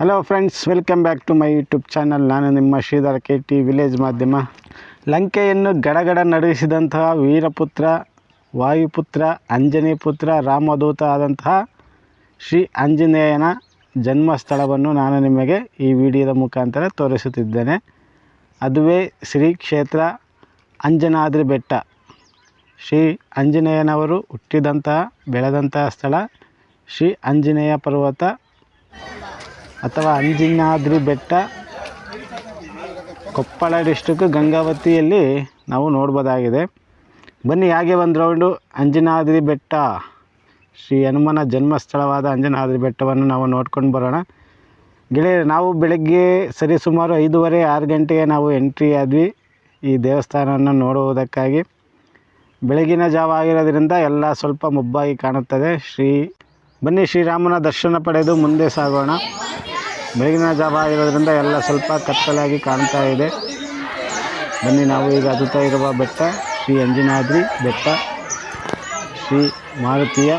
Hello friends welcome back to my YouTube channel ನಾನು ನಿಮ್ಮ Shridhara K T village ಮಾಧ್ಯಮ. ಲಂಕೆಯನ್ನು ಗಡಗಡ ನಡೆಸಿದಂತಹ ವೀರಪುತ್ರ, ವಾಯುಪುತ್ರ ಅಂಜನಿ ಪುತ್ರ, ರಾಮದೂತ ಆದಂತಹ ಶ್ರೀ ಆಂಜನೇಯನ ಜನ್ಮಸ್ಥಳವನ್ನು ನಾನು ನಿಮಗೆ ಈ ವಿಡಿಯೋದ ಮುಖಾಂತರ ತೋರಿಸುತ್ತಿದ್ದೇನೆ. ಅದುವೇ ಶ್ರೀ ಕ್ಷೇತ್ರ ಅಂಜನಾದ್ರಿ ಬೆಟ್ಟ. ಶ್ರೀ ಆಂಜನೇಯನವರು ಹುಟ್ಟಿದಂತಹ, ಬೆಳೆದಂತಹ ಸ್ಥಳ ಶ್ರೀ ಆಂಜನೇಯ ಪರ್ವತ. ಅಥವಾ ಅಂಜನಾದ್ರಿ ಬೆಟ್ಟ, ಕೊಪ್ಪಳ ಡಿಸ್ಟಿಕ್ ಗಂಗಾವತಿಯಲ್ಲಿ ನಾವು ನೋಡ್ಬೋದಾಗಿದೆ. ಬನ್ನಿ, ಹಾಗೆ ಒಂದು ರೌಂಡು ಅಂಜನಾದ್ರಿ ಬೆಟ್ಟ. ಶ್ರೀ ಹನುಮನ ಜನ್ಮಸ್ಥಳವಾದ ಅಂಜನಾದ್ರಿ ಬೆಟ್ಟವನ್ನು ನಾವು ನೋಡ್ಕೊಂಡು ಬರೋಣ. ಗೆಳೆಯರು, ನಾವು ಬೆಳಗ್ಗೆ ಸರಿಸುಮಾರು ಐದೂವರೆ, ಆರು ಗಂಟೆಗೆ ನಾವು ಎಂಟ್ರಿ ಆದ್ವಿ ಈ ದೇವಸ್ಥಾನವನ್ನು ನೋಡುವುದಕ್ಕಾಗಿ. ಬೆಳಗಿನ ಜಾವ ಆಗಿರೋದ್ರಿಂದ ಎಲ್ಲ ಸ್ವಲ್ಪ ಮುಬ್ಬಾಗಿ ಕಾಣುತ್ತದೆ. ಶ್ರೀ ಬನ್ನಿ ಶ್ರೀರಾಮನ ದರ್ಶನ ಪಡೆದು ಮುಂದೆ ಸಾಗೋಣ. ಬೆಳಗಿನ ಜಾವ ಆಗಿರೋದ್ರಿಂದ ಎಲ್ಲ ಸ್ವಲ್ಪ ಕತ್ತಲಾಗಿ ಕಾಣ್ತಾ ಇದೆ. ಬನ್ನಿ ನಾವು ಈಗ ಹತ್ತುತ್ತಾ ಇರುವ ಬೆಟ್ಟ, ಶ್ರೀ ಅಂಜನಾದ್ರಿ ಬೆಟ್ಟ, ಶ್ರೀ ಮಾರುತಿಯ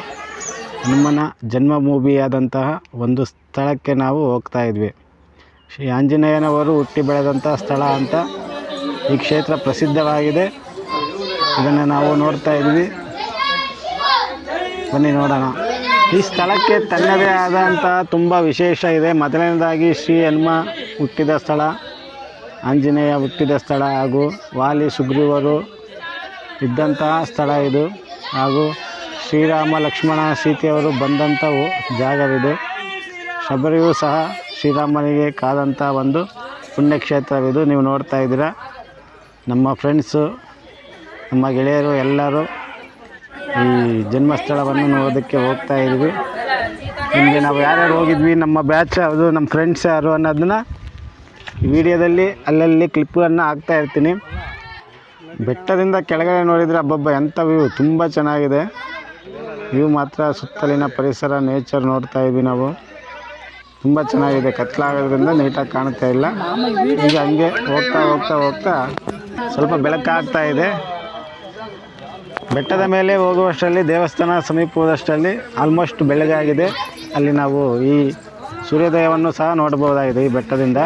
ಹನುಮನ ಜನ್ಮಭೂಮಿಯಾದಂತಹ ಒಂದು ಸ್ಥಳಕ್ಕೆ ನಾವು ಹೋಗ್ತಾ ಇದ್ವಿ. ಶ್ರೀ ಆಂಜನೇಯನವರು ಹುಟ್ಟಿ ಬೆಳೆದಂಥ ಸ್ಥಳ ಅಂತ ಈ ಕ್ಷೇತ್ರ ಪ್ರಸಿದ್ಧವಾಗಿದೆ. ಇದನ್ನು ನಾವು ನೋಡ್ತಾ ಇದ್ವಿ. ಬನ್ನಿ ನೋಡೋಣ. ಈ ಸ್ಥಳಕ್ಕೆ ತನ್ನದೇ ಆದಂಥ ತುಂಬ ವಿಶೇಷ ಇದೆ. ಮೊದಲನೇದಾಗಿ ಶ್ರೀ ಹನುಮ ಹುಟ್ಟಿದ ಸ್ಥಳ, ಆಂಜನೇಯ ಹುಟ್ಟಿದ ಸ್ಥಳ ಹಾಗೂ ವಾಲಿ ಸುಗ್ರೀವರು ಇದ್ದಂತಹ ಸ್ಥಳ ಇದು ಹಾಗೂ ಶ್ರೀರಾಮ ಲಕ್ಷ್ಮಣ ಸೀತೆಯವರು ಬಂದಂಥ ಜಾಗವಿದು. ಶಬರಿಯೂ ಸಹ ಶ್ರೀರಾಮನಿಗೆ ಕಾದಂಥ ಒಂದು ಪುಣ್ಯಕ್ಷೇತ್ರವಿದು. ನೀವು ನೋಡ್ತಾ ಇದ್ದೀರಾ. ನಮ್ಮ ಫ್ರೆಂಡ್ಸು ನಮ್ಮ ಗೆಳೆಯರು ಎಲ್ಲರೂ ಈ ಜನ್ಮಸ್ಥಳವನ್ನು ನೋಡೋದಕ್ಕೆ ಹೋಗ್ತಾ ಇದ್ವಿ. ನಿಮಗೆ ನಾವು ಯಾರ್ಯಾರು ಹೋಗಿದ್ವಿ, ನಮ್ಮ ಬ್ಯಾಚ್ ಯಾವುದು ನಮ್ಮ ಫ್ರೆಂಡ್ಸ್ ಯಾರು ಅನ್ನೋದನ್ನ ವಿಡಿಯೋದಲ್ಲಿ ಅಲ್ಲಲ್ಲಿ ಕ್ಲಿಪ್ಗಳನ್ನು ಹಾಕ್ತಾ ಇರ್ತೀನಿ. ಬೆಟ್ಟದಿಂದ ಕೆಳಗಡೆ ನೋಡಿದರೆ ಹಬ್ಬಬ್ಬ ಎಂಥ ವ್ಯೂ ತುಂಬ ಚೆನ್ನಾಗಿದೆ. ವ್ಯೂ ಮಾತ್ರ ಸುತ್ತಲಿನ ಪರಿಸರ ನೇಚರ್ ನೋಡ್ತಾ ಇದ್ವಿ ನಾವು. ತುಂಬ ಚೆನ್ನಾಗಿದೆ, ಕತ್ಲಾಗೋದ್ರಿಂದ ನೀಟಾಗಿ ಕಾಣ್ತಾ ಇಲ್ಲ. ಈಗ ಹಂಗೆ ಹೋಗ್ತಾ ಹೋಗ್ತಾ ಹೋಗ್ತಾ ಸ್ವಲ್ಪ ಬೆಳಕಾಗ್ತಾ ಇದೆ. ಬೆಟ್ಟದ ಮೇಲೆ ಹೋಗುವಷ್ಟರಲ್ಲಿ, ದೇವಸ್ಥಾನ ಸಮೀಪದಷ್ಟರಲ್ಲಿ ಆಲ್ಮೋಸ್ಟ್ ಆಲ್ಮೋಸ್ಟ್ ಬೆಳಗಾಗಿದೆ ಅಲ್ಲಿ ನಾವು ಈ ಸೂರ್ಯೋದಯವನ್ನು ಸಹ ನೋಡಬಹುದಾಗಿದೆ ಈ ಬೆಟ್ಟದಿಂದ.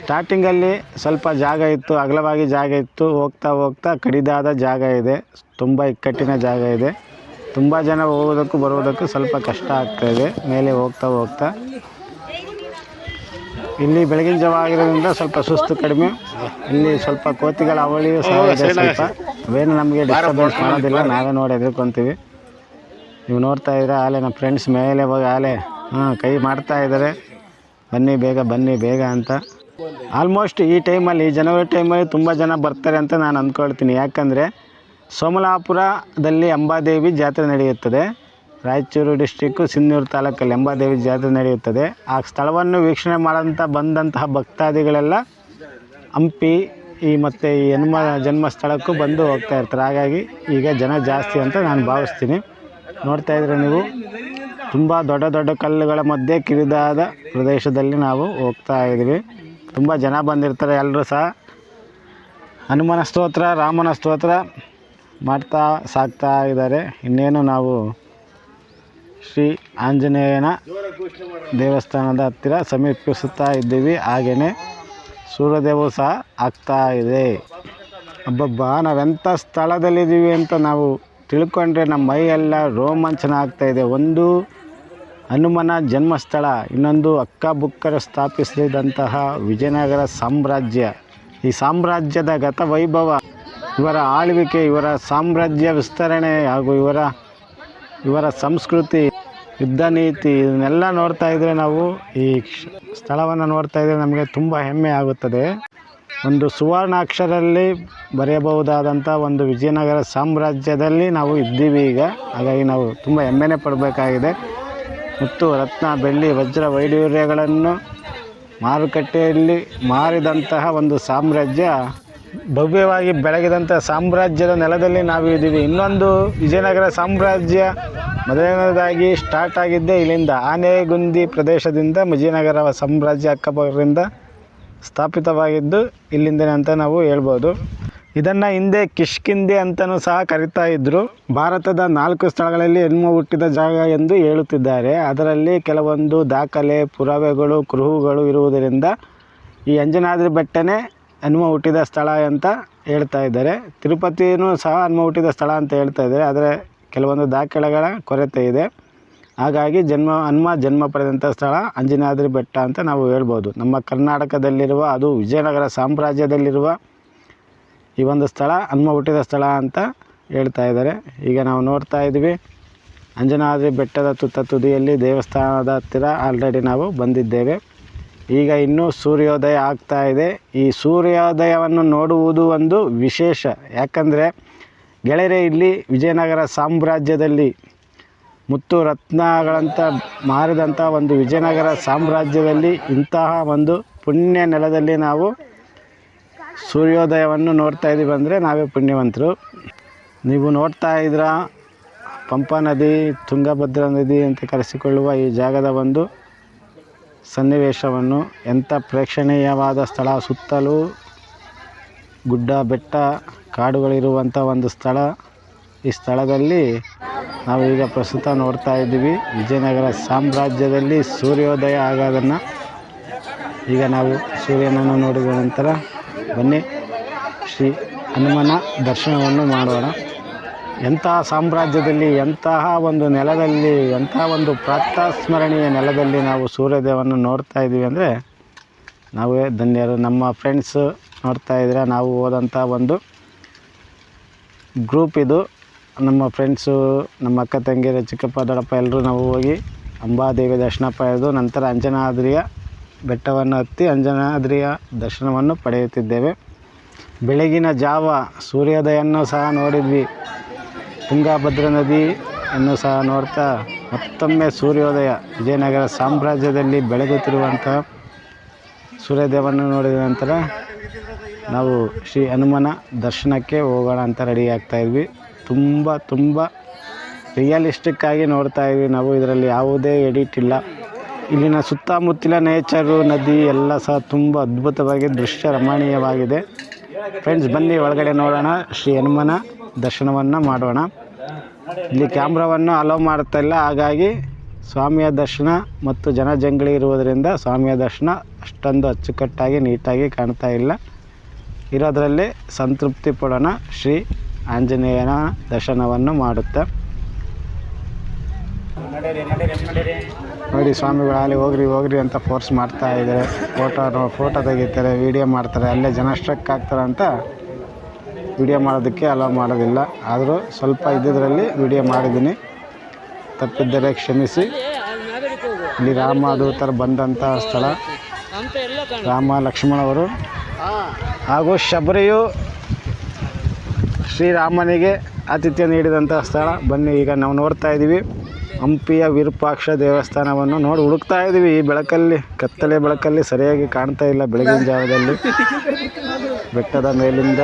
ಸ್ಟಾರ್ಟಿಂಗಲ್ಲಿ ಸ್ವಲ್ಪ ಜಾಗ ಇತ್ತು, ಅಗಲವಾಗಿ ಜಾಗ ಇತ್ತು. ಹೋಗ್ತಾ ಹೋಗ್ತಾ ಕಡಿದಾದ ಜಾಗ ಇದೆ. ತುಂಬ ಇಕ್ಕಟ್ಟಿನ ಜಾಗ ಇದೆ. ತುಂಬ ಜನ ಹೋಗೋದಕ್ಕೂ ಬರುವುದಕ್ಕೂ ಸ್ವಲ್ಪ ಕಷ್ಟ ಆಗ್ತಾಯಿದೆ ಮೇಲೆ ಹೋಗ್ತಾ ಹೋಗ್ತಾ. ಇಲ್ಲಿ ಬೆಳಗಿನ ಜಾವ ಆಗಿರೋದ್ರಿಂದ ಸ್ವಲ್ಪ ಸುಸ್ತು ಕಡಿಮೆ. ಇಲ್ಲಿ ಸ್ವಲ್ಪ ಕೋತಿಗಳ ಅವಳಿಯೂ ಸಹ ಇದೆ ಸ್ವಲ್ಪ. ಅವೇನು ನಮಗೆ ಡಿಸ್ಟರ್ಬೆನ್ಸ್ ಮಾಡೋದಿಲ್ಲ ನಾವೇ ನೋಡಿ ಎದುರ್ಕೊಂತೀವಿ. ನೀವು ನೋಡ್ತಾ ಇದ್ದೀರಾ ಆಲೆ ನಮ್ಮ ಫ್ರೆಂಡ್ಸ್ ಮೇಲೆ ಹೋಗಿ ಆಲೆ ಹಾಂ ಕೈ ಮಾಡ್ತಾ ಇದ್ದಾರೆ. ಬನ್ನಿ ಬೇಗ ಬನ್ನಿ ಬೇಗ ಅಂತ. ಆಲ್ಮೋಸ್ಟ್ ಈ ಟೈಮಲ್ಲಿ ಜನವರಿ ಟೈಮಲ್ಲಿ ತುಂಬ ಜನ ಬರ್ತಾರೆ ಅಂತ ನಾನು ಅಂದ್ಕೊಳ್ತೀನಿ. ಯಾಕಂದರೆ ಸೋಮಲಾಪುರದಲ್ಲಿ ಅಂಬಾದೇವಿ ಜಾತ್ರೆ ನಡೆಯುತ್ತದೆ. ರಾಯಚೂರು ಡಿಸ್ಟಿಕ್ಕು ಸಿನ್ನೂರು ತಾಲೂಕಲ್ಲಿ ಅಂಬಾದೇವಿ ಜಾತ್ರೆ ನಡೆಯುತ್ತದೆ. ಆ ಸ್ಥಳವನ್ನು ವೀಕ್ಷಣೆ ಮಾಡೋಂಥ ಬಂದಂತಹ ಭಕ್ತಾದಿಗಳೆಲ್ಲ ಹಂಪಿ ಈ ಮತ್ತು ಈ ಜನ್ಮ ಜನ್ಮ ಸ್ಥಳಕ್ಕೂ ಬಂದು ಹೋಗ್ತಾ ಇರ್ತಾರೆ. ಹಾಗಾಗಿ ಈಗ ಜನ ಜಾಸ್ತಿ ಅಂತ ನಾನು ಭಾವಿಸ್ತೀನಿ. ನೋಡ್ತಾ ಇದ್ರೆ ನೀವು ತುಂಬ ದೊಡ್ಡ ದೊಡ್ಡ ಕಲ್ಲುಗಳ ಮಧ್ಯೆ ಕಿರಿದಾದ ಪ್ರದೇಶದಲ್ಲಿ ನಾವು ಹೋಗ್ತಾ ಇದ್ದೀವಿ. ತುಂಬ ಜನ ಬಂದಿರ್ತಾರೆ ಎಲ್ಲರೂ ಸಹ. ಹನುಮನ ಸ್ತೋತ್ರ, ರಾಮನ ಸ್ತೋತ್ರ ಮಾಡ್ತಾ ಸಾಕ್ತಾ ಇದ್ದಾರೆ. ಇನ್ನೇನು ನಾವು ಶ್ರೀ ಆಂಜನೇಯನ ದೇವಸ್ಥಾನದ ಹತ್ತಿರ ಸಮೀಪಿಸುತ್ತಾ ಇದ್ದೀವಿ. ಹಾಗೆಯೇ ಸೂರ್ಯೋದಯವೂ ಸಹ ಆಗ್ತಾ ಇದೆ. ಅಬ್ಬಬ್ಬ, ನಾವೆಂಥ ಸ್ಥಳದಲ್ಲಿದ್ದೀವಿ ಅಂತ ನಾವು ತಿಳ್ಕೊಂಡ್ರೆ ನಮ್ಮ ಮೈಯೆಲ್ಲ ರೋಮಾಂಚನ ಆಗ್ತಾ ಇದೆ. ಒಂದು ಹನುಮನ ಜನ್ಮಸ್ಥಳ, ಇನ್ನೊಂದು ಅಕ್ಕ ಬುಕ್ಕರು ಸ್ಥಾಪಿಸಿದಂತಹ ವಿಜಯನಗರ ಸಾಮ್ರಾಜ್ಯ. ಈ ಸಾಮ್ರಾಜ್ಯದ ಗತ ವೈಭವ, ಇವರ ಆಳ್ವಿಕೆ, ಇವರ ಸಾಮ್ರಾಜ್ಯ ವಿಸ್ತರಣೆ ಹಾಗೂ ಇವರ ಇವರ ಸಂಸ್ಕೃತಿ ಯುದ್ಧ ನೀತಿ ಇದನ್ನೆಲ್ಲ ನೋಡ್ತಾ ಇದ್ದರೆ ನಾವು ಈ ಸ್ಥಳವನ್ನು ನೋಡ್ತಾ ಇದ್ದರೆ ನಮಗೆ ತುಂಬ ಹೆಮ್ಮೆ ಆಗುತ್ತದೆ. ಒಂದು ಸುವರ್ಣಾಕ್ಷರಲ್ಲಿ ಬರೆಯಬಹುದಾದಂಥ ಒಂದು ವಿಜಯನಗರ ಸಾಮ್ರಾಜ್ಯದಲ್ಲಿ ನಾವು ಇದ್ದೀವಿ ಈಗ. ಹಾಗಾಗಿ ನಾವು ತುಂಬ ಹೆಮ್ಮೆನೆ ಪಡಬೇಕಾಗಿದೆ. ಮತ್ತು ರತ್ನ, ಬೆಳ್ಳಿ, ವಜ್ರ ವೈಡೂರ್ಯಗಳನ್ನು ಮಾರುಕಟ್ಟೆಯಲ್ಲಿ ಮಾರಿದಂತಹ ಒಂದು ಸಾಮ್ರಾಜ್ಯ ಭವ್ಯವಾಗಿ ಬೆಳಗಿದಂಥ ಸಾಮ್ರಾಜ್ಯದ ನೆಲದಲ್ಲಿ ನಾವು ಇದ್ದೀವಿ. ಇನ್ನೊಂದು ವಿಜಯನಗರ ಸಾಮ್ರಾಜ್ಯ ಮೊದಲನೇದಾಗಿ ಸ್ಟಾರ್ಟ್ ಆಗಿದ್ದೇ ಇಲ್ಲಿಂದ ಆನೆಗುಂದಿ ಪ್ರದೇಶದಿಂದ ವಿಜಯನಗರ ಸಾಮ್ರಾಜ್ಯ ಅಕ್ಕಪಕ್ಕದಿಂದ ಸ್ಥಾಪಿತವಾಗಿದ್ದು ಇಲ್ಲಿಂದನೇ ಅಂತ ನಾವು ಹೇಳ್ಬೋದು. ಇದನ್ನು ಹಿಂದೆ ಕಿಷ್ಕಿಂದೆ ಅಂತಲೂ ಸಹ ಕರಿತಾ ಇದ್ದರು ಭಾರತದ ನಾಲ್ಕು ಸ್ಥಳಗಳಲ್ಲಿ ಹೆಣ್ಣು ಹುಟ್ಟಿದ ಜಾಗ ಎಂದು ಹೇಳುತ್ತಿದ್ದಾರೆ. ಅದರಲ್ಲಿ ಕೆಲವೊಂದು ದಾಖಲೆ, ಪುರಾವೆಗಳು, ಕುರುಹುಗಳು ಇರುವುದರಿಂದ ಈ ಅಂಜನಾದ್ರಿ ಬೆಟ್ಟನೇ ಹನುಮ ಹುಟ್ಟಿದ ಸ್ಥಳ ಅಂತ ಹೇಳ್ತಾ ಇದ್ದಾರೆ. ತಿರುಪತಿನೂ ಸಹ ಹನುಮ ಹುಟ್ಟಿದ ಸ್ಥಳ ಅಂತ ಹೇಳ್ತಾ ಇದ್ದಾರೆ. ಆದರೆ ಕೆಲವೊಂದು ದಾಖಲೆಗಳ ಕೊರತೆ ಇದೆ. ಹಾಗಾಗಿ ಜನ್ಮ, ಹನುಮ ಜನ್ಮ ಪಡೆದಂಥ ಸ್ಥಳ ಅಂಜನಾದ್ರಿ ಬೆಟ್ಟ ಅಂತ ನಾವು ಹೇಳ್ಬೋದು. ನಮ್ಮ ಕರ್ನಾಟಕದಲ್ಲಿರುವ, ಅದು ವಿಜಯನಗರ ಸಾಮ್ರಾಜ್ಯದಲ್ಲಿರುವ ಈ ಒಂದು ಸ್ಥಳ ಹನುಮ ಹುಟ್ಟಿದ ಸ್ಥಳ ಅಂತ ಹೇಳ್ತಾ ಇದ್ದಾರೆ. ಈಗ ನಾವು ನೋಡ್ತಾ ಇದ್ವಿ, ಅಂಜನಾದ್ರಿ ಬೆಟ್ಟದ ತುತ್ತ ತುದಿಯಲ್ಲಿ ದೇವಸ್ಥಾನದ ಹತ್ತಿರ ಆಲ್ರೆಡಿ ನಾವು ಬಂದಿದ್ದೇವೆ. ಈಗ ಇನ್ನೂ ಸೂರ್ಯೋದಯ ಆಗ್ತಾ ಇದೆ. ಈ ಸೂರ್ಯೋದಯವನ್ನು ನೋಡುವುದು ಒಂದು ವಿಶೇಷ. ಯಾಕಂದರೆ ಗೆಳೆಯರೆ, ಇಲ್ಲಿ ವಿಜಯನಗರ ಸಾಮ್ರಾಜ್ಯದಲ್ಲಿ ಮುತ್ತು ರತ್ನಗಳಂತ ಮಾರಿದಂಥ ಒಂದು ವಿಜಯನಗರ ಸಾಮ್ರಾಜ್ಯದಲ್ಲಿ ಇಂತಹ ಒಂದು ಪುಣ್ಯ ನೆಲದಲ್ಲಿ ನಾವು ಸೂರ್ಯೋದಯವನ್ನು ನೋಡ್ತಾ ಇದ್ದೀವಿ ಅಂದರೆ ನಾವೇ ಪುಣ್ಯವಂತರು. ನೀವು ನೋಡ್ತಾ ಇದ್ರ ಪಂಪಾ ನದಿ, ತುಂಗಭದ್ರಾ ನದಿ ಅಂತ ಕರೆಸಿಕೊಳ್ಳುವ ಈ ಜಾಗದ ಒಂದು ಸನ್ನಿವೇಶವನ್ನು ಎಂಥ ಪ್ರೇಕ್ಷಣೀಯವಾದ ಸ್ಥಳ, ಸುತ್ತಲೂ ಗುಡ್ಡ, ಬೆಟ್ಟ, ಕಾಡುಗಳಿರುವಂಥ ಒಂದು ಸ್ಥಳ. ಈ ಸ್ಥಳದಲ್ಲಿ ನಾವು ಈಗ ಪ್ರಸ್ತುತ ನೋಡ್ತಾ ಇದ್ದೀವಿ. ವಿಜಯನಗರ ಸಾಮ್ರಾಜ್ಯದಲ್ಲಿ ಸೂರ್ಯೋದಯ ಆಗೋದನ್ನು ಈಗ ನಾವು ಸೂರ್ಯನನ್ನು ನೋಡಿದ ನಂತರ ಬನ್ನಿ. ಶ್ರೀ ಹನುಮನ ದರ್ಶನವನ್ನು ಮಾಡೋಣ. ಎಂತಹ ಸಾಮ್ರಾಜ್ಯದಲ್ಲಿ, ಎಂತಹ ಒಂದು ನೆಲದಲ್ಲಿ ಎಂತಹ ಒಂದು ಪ್ರಾತಸ್ಮರಣೀಯ ನೆಲದಲ್ಲಿ ನಾವು ಸೂರ್ಯೋದಯವನ್ನು ನೋಡ್ತಾ ಇದ್ದೀವಿ ಅಂದರೆ ನಾವೇ ಧನ್ಯರು. ನಮ್ಮ ಫ್ರೆಂಡ್ಸು ನೋಡ್ತಾ ಇದ್ದರೆ ನಾವು ಹೋದಂಥ ಒಂದು ಗ್ರೂಪ್ ಇದು. ನಮ್ಮ ಫ್ರೆಂಡ್ಸು ನಮ್ಮ ಅಕ್ಕ ತಂಗಿಯರು, ಚಿಕ್ಕಪ್ಪ, ದೊಡ್ಡಪ್ಪ ಎಲ್ಲರೂ ನಾವು ಹೋಗಿ ಅಂಬಾದೇವಿ ದರ್ಶನ ಪಡೆದು ನಂತರ ಅಂಜನಾದ್ರಿಯ ಬೆಟ್ಟವನ್ನು ಹತ್ತಿ ಅಂಜನಾದ್ರಿಯ ದರ್ಶನವನ್ನು ಪಡೆಯುತ್ತಿದ್ದೇವೆ. ಬೆಳಗಿನ ಜಾವ ಸೂರ್ಯೋದಯನ್ನು ಸಹ ನೋಡಿದ್ವಿ. ತುಂಗಭದ್ರಾ ನದಿಯನ್ನು ಸಹ ನೋಡ್ತಾ ಮತ್ತೊಮ್ಮೆ ಸೂರ್ಯೋದಯ, ವಿಜಯನಗರ ಸಾಮ್ರಾಜ್ಯದಲ್ಲಿ ಬೆಳಗುತ್ತಿರುವಂಥ ಸೂರ್ಯೋದಯವನ್ನು ನೋಡಿದ ನಂತರ ನಾವು ಶ್ರೀ ಹನುಮನ ದರ್ಶನಕ್ಕೆ ಹೋಗೋಣ ಅಂತ ರೆಡಿ ಆಗ್ತಾ ಇದ್ವಿ. ತುಂಬ ತುಂಬ ರಿಯಲಿಸ್ಟಿಕ್ ಆಗಿ ನೋಡ್ತಾ ಇದ್ವಿ ನಾವು. ಇದರಲ್ಲಿ ಯಾವುದೇ ಎಡಿಟ್ ಇಲ್ಲ. ಇಲ್ಲಿನ ಸುತ್ತಮುತ್ತಲ ನೇಚರು ನದಿ ಎಲ್ಲ ಸಹ ತುಂಬ ಅದ್ಭುತವಾಗಿ, ದೃಶ್ಯ ರಮಣೀಯವಾಗಿದೆ. ಫ್ರೆಂಡ್ಸ್ ಬನ್ನಿ, ಒಳಗಡೆ ನೋಡೋಣ. ಶ್ರೀ ಹನುಮನ ದರ್ಶನವನ್ನು ಮಾಡೋಣ. ಇಲ್ಲಿ ಕ್ಯಾಮ್ರಾವನ್ನು ಅಲೋ ಮಾಡ್ತಾ ಇಲ್ಲ. ಹಾಗಾಗಿ ಸ್ವಾಮಿಯ ದರ್ಶನ ಮತ್ತು ಜನಜಂಗಳಿ ಇರುವುದರಿಂದ ಸ್ವಾಮಿಯ ದರ್ಶನ ಅಷ್ಟೊಂದು ಅಚ್ಚುಕಟ್ಟಾಗಿ ನೀಟಾಗಿ ಕಾಣ್ತಾ ಇಲ್ಲ. ಇರೋದರಲ್ಲಿ ಸಂತೃಪ್ತಿ ಪಡೋಣ. ಶ್ರೀ ಆಂಜನೇಯನ ದರ್ಶನವನ್ನು ಮಾಡುತ್ತೆ. ನೋಡಿ ಸ್ವಾಮಿಗಳು ಅಲ್ಲಿ ಹೋಗ್ರಿ ಹೋಗ್ರಿ ಅಂತ ಫೋರ್ಸ್ ಮಾಡ್ತಾ ಇದ್ದಾರೆ. ಫೋಟೋ ಫೋಟೋ ತೆಗಿತಾರೆ ವೀಡಿಯೋ ಮಾಡ್ತಾರೆ. ಅಲ್ಲೇ ಜನ ಸ್ಟ್ರಕ್ ಆಗ್ತಾರೆ ಅಂತ ವಿಡಿಯೋ ಮಾಡೋದಕ್ಕೆ ಅಲೋ ಮಾಡೋದಿಲ್ಲ. ಆದರೂ ಸ್ವಲ್ಪ ಇದ್ದಿದ್ರಲ್ಲಿ ವಿಡಿಯೋ ಮಾಡಿದ್ದೀನಿ. ತಪ್ಪಿದ್ದರೆ ಕ್ಷಮಿಸಿ. ಇಲ್ಲಿ ಥರ ಬಂದಂಥ ಸ್ಥಳ. ರಾಮ ಲಕ್ಷ್ಮಣವರು. ಹಾಗೂ ಶಬರಿಯು ಶ್ರೀರಾಮನಿಗೆ ಆತಿಥ್ಯ ನೀಡಿದಂಥ ಸ್ಥಳ. ಬನ್ನಿ, ಈಗ ನಾವು ನೋಡ್ತಾ ಇದ್ದೀವಿ. ಹಂಪಿಯ ವಿರೂಪಾಕ್ಷ ದೇವಸ್ಥಾನವನ್ನು ನೋಡಿ ಹುಡುಕ್ತಾ ಇದ್ದೀವಿ. ಈ ಬೆಳಕಲ್ಲಿ, ಕತ್ತಲೆ ಬೆಳಕಲ್ಲಿ ಸರಿಯಾಗಿ ಕಾಣ್ತಾ ಇಲ್ಲ ಬೆಳಗಿನ ಜಾವದಲ್ಲಿ. ಬೆಟ್ಟದ ಮೇಲಿಂದ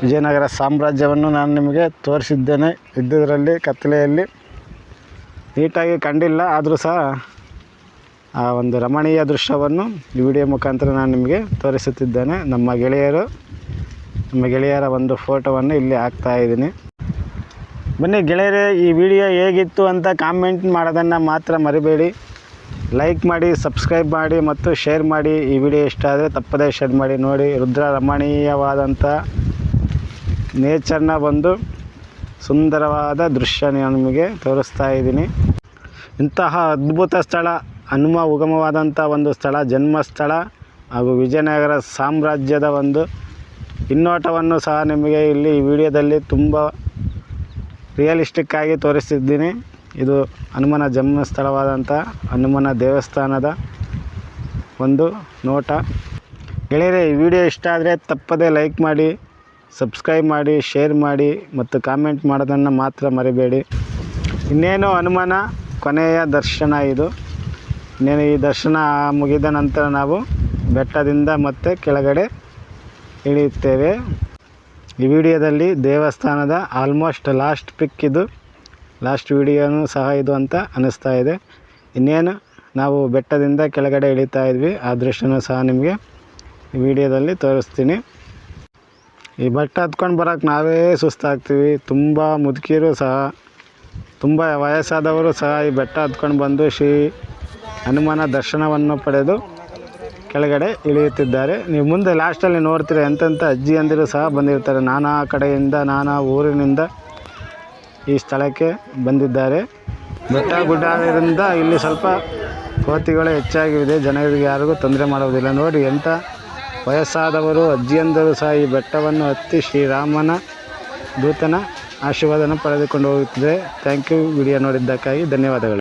ವಿಜಯನಗರ ಸಾಮ್ರಾಜ್ಯವನ್ನು ನಾನು ನಿಮಗೆ ತೋರಿಸಿದ್ದೇನೆ. ಇದ್ದುದರಲ್ಲಿ ಕತ್ತಲೆಯಲ್ಲಿ ನೀಟಾಗಿ ಕಂಡಿಲ್ಲ, ಆದರೂ ಸಹ ಆ ಒಂದು ರಮಣೀಯ ದೃಶ್ಯವನ್ನು ಈ ವಿಡಿಯೋ ಮುಖಾಂತರ ನಾನು ನಿಮಗೆ ತೋರಿಸುತ್ತಿದ್ದೇನೆ. ನಮ್ಮ ಗೆಳೆಯರು, ನಮ್ಮ ಗೆಳೆಯರ ಒಂದು ಫೋಟೋವನ್ನು ಇಲ್ಲಿ ಹಾಕ್ತಾ ಇದ್ದೀನಿ. ಬನ್ನಿ ಗೆಳೆಯರೇ, ಈ ವಿಡಿಯೋ ಹೇಗಿತ್ತು ಅಂತ ಕಾಮೆಂಟ್ ಮಾಡೋದನ್ನು ಮಾತ್ರ ಮರಿಬೇಡಿ. ಲೈಕ್ ಮಾಡಿ, ಸಬ್ಸ್ಕ್ರೈಬ್ ಮಾಡಿ ಮತ್ತು ಶೇರ್ ಮಾಡಿ. ಈ ವಿಡಿಯೋ ಇಷ್ಟ ಆದರೆ ತಪ್ಪದೇ ಶೇರ್ ಮಾಡಿ. ನೋಡಿ, ರುದ್ರ ರಮಣೀಯವಾದಂಥ ನೇಚರ್ನ ಒಂದು ಸುಂದರವಾದ ದೃಶ್ಯ ನಿಮಗೆ ತೋರಿಸ್ತಾ ಇದ್ದೀನಿ. ಇಂತಹ ಅದ್ಭುತ ಸ್ಥಳ, ಹನುಮ ಉಗಮವಾದಂಥ ಒಂದು ಸ್ಥಳ, ಜನ್ಮಸ್ಥಳ ಹಾಗೂ ವಿಜಯನಗರ ಸಾಮ್ರಾಜ್ಯದ ಒಂದು ಹಿನ್ನೋಟವನ್ನು ಸಹ ನಿಮಗೆ ಇಲ್ಲಿ ಈ ವಿಡಿಯೋದಲ್ಲಿ ತುಂಬ ರಿಯಲಿಸ್ಟಿಕ್ ಆಗಿ ತೋರಿಸಿದ್ದೀನಿ ಇದು ಹನುಮನ ಜನ್ಮಸ್ಥಳವಾದಂಥ ಹನುಮನ ದೇವಸ್ಥಾನದ ಒಂದು ನೋಟ. ಗೆಳೆಯರೇ, ಈ ವಿಡಿಯೋ ಇಷ್ಟ ಆದರೆ ತಪ್ಪದೇ ಲೈಕ್ ಮಾಡಿ ಸಬ್ಸ್ಕ್ರೈಬ್ ಮಾಡಿ ಶೇರ್ ಮಾಡಿ ಮತ್ತು ಕಾಮೆಂಟ್ ಮಾಡೋದನ್ನು ಮಾತ್ರ ಮರಿಬೇಡಿ. ಇನ್ನೇನು ಹನುಮಾನ ಕೊನೆಯ ದರ್ಶನ ಇದು. ಇನ್ನೇನು ಈ ದರ್ಶನ ಮುಗಿದ ನಂತರ ನಾವು ಬೆಟ್ಟದಿಂದ ಮತ್ತೆ ಕೆಳಗಡೆ ಇಳಿಯುತ್ತೇವೆ. ಈ ವಿಡಿಯೋದಲ್ಲಿ ದೇವಸ್ಥಾನದ ಆಲ್ಮೋಸ್ಟ್ ಲಾಸ್ಟ್ ಪಿಕ್ ಇದು. ಲಾಸ್ಟ್ ವಿಡಿಯೋನೂ ಸಹ ಇದು ಅಂತ ಅನ್ನಿಸ್ತಾ ಇದೆ. ಇನ್ನೇನು? ನಾವು ಬೆಟ್ಟದಿಂದ ಕೆಳಗಡೆ ಇಳಿತಾ ಇದ್ವಿ. ಆ ದೃಶ್ಯನೂ ಸಹ ನಿಮಗೆ ವಿಡಿಯೋದಲ್ಲಿ ತೋರಿಸ್ತೀನಿ. ಈ ಬಟ್ಟೆ ಹತ್ಕೊಂಡು ಬರೋಕೆ ನಾವೇ ಸುಸ್ತಾಗ್ತೀವಿ. ತುಂಬ ಮುದುಕಿಯರು ಸಹ, ತುಂಬ ವಯಸ್ಸಾದವರು ಸಹ ಈ ಬೆಟ್ಟ ಹತ್ಕೊಂಡು ಬಂದು ಶ್ರೀ ಹನುಮಾನ ದರ್ಶನವನ್ನು ಪಡೆದು ಕೆಳಗಡೆ ಇಳಿಯುತ್ತಿದ್ದಾರೆ. ನೀವು ಮುಂದೆ ಲಾಸ್ಟಲ್ಲಿ ನೋಡ್ತೀರ ಎಂತೆಂಥ ಅಜ್ಜಿಯಂದಿರು ಸಹ ಬಂದಿರ್ತಾರೆ. ನಾನಾ ಕಡೆಯಿಂದ, ನಾನಾ ಊರಿನಿಂದ ಈ ಸ್ಥಳಕ್ಕೆ ಬಂದಿದ್ದಾರೆ. ಬೆಟ್ಟ ಗುಡ್ಡ ಇಲ್ಲಿ ಸ್ವಲ್ಪ ಕೋತಿಗಳು ಹೆಚ್ಚಾಗಿದೆ ಜನರಿಗೆ ಯಾರಿಗೂ ತೊಂದರೆ ಮಾಡೋದಿಲ್ಲ. ನೋಡಿ ಎಂಥ ವಯಸ್ಸಾದವರು ಅಜ್ಜಿಯಂದರು ಸಹ ಈ ಬೆಟ್ಟವನ್ನು ಹತ್ತಿ ಶ್ರೀರಾಮನ ದೂತನ ಆಶೀರ್ವಾದನ ಪಡೆದುಕೊಂಡು ಹೋಗುತ್ತಿದೆ. Thank you. ವಿಡಿಯೋ ನೋಡಿದ್ದಕ್ಕಾಗಿ ಧನ್ಯವಾದಗಳು.